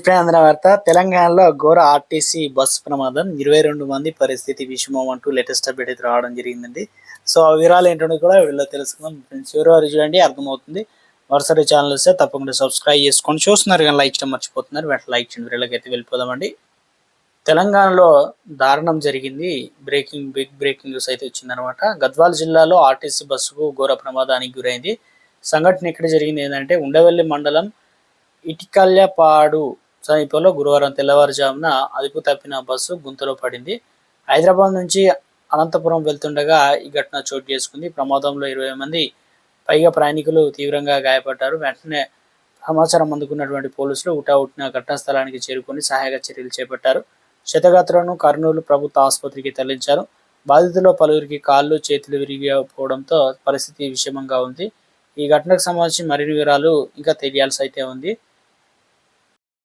ఇప్పుడే అందిన వార్త. తెలంగాణలో ఘోర ఆర్టీసీ బస్సు ప్రమాదం. ఇరవై రెండు మంది పరిస్థితి విషమం అంటూ లేటెస్ట్ అప్డేట్ అయితే రావడం జరిగిందండి. సో ఆ వివరాలు ఏంటో కూడా వీళ్ళు తెలుసుకుందాం. ఫ్రెండ్స్ ఎవరు చూడండి అర్థమవుతుంది. వరుసరి ఛానల్ వస్తే తప్పకుండా సబ్స్క్రైబ్ చేసుకొని చూస్తున్నారు కానీ లైక్ చేయడం మర్చిపోతున్నారు. వెంటనే లైక్ చేయండి. వీళ్ళకి అయితే వెళ్ళిపోదామండి. తెలంగాణలో దారుణం జరిగింది. బ్రేకింగ్ బిగ్ బ్రేకింగ్ న్యూస్ అయితే వచ్చిందనమాట గద్వాల్ జిల్లాలో ఆర్టీసీ బస్సుకు ఘోర ప్రమాదానికి గురైంది. సంఘటన ఇక్కడ జరిగింది ఏంటంటే ఉండవెల్లి మండలం ఇటికల్యపాడు సమీపంలో గురువారం తెల్లవారుజామున అదుపు తప్పిన బస్సు గుంతలో పడింది. హైదరాబాద్ నుంచి అనంతపురం వెళ్తుండగా ఈ ఘటన చోటు చేసుకుంది. ప్రమాదంలో ఇరవై మంది పైగా ప్రయాణికులు తీవ్రంగా గాయపడ్డారు. వెంటనే సమాచారం అందుకున్నటువంటి పోలీసులు ఉటావుట్టిన ఘటనా స్థలానికి చేరుకొని సహాయక చర్యలు చేపట్టారు. క్షతగాత్రులను కర్నూలు ప్రభుత్వ ఆసుపత్రికి తరలించారు. బాధితుల్లో పలువురికి కాళ్ళు చేతులు విరిగిపోవడంతో పరిస్థితి విషమంగా ఉంది. ఈ ఘటనకు సంబంధించి మరిన్ని వివరాలు ఇంకా తెలియాల్సి అయితే ఉంది.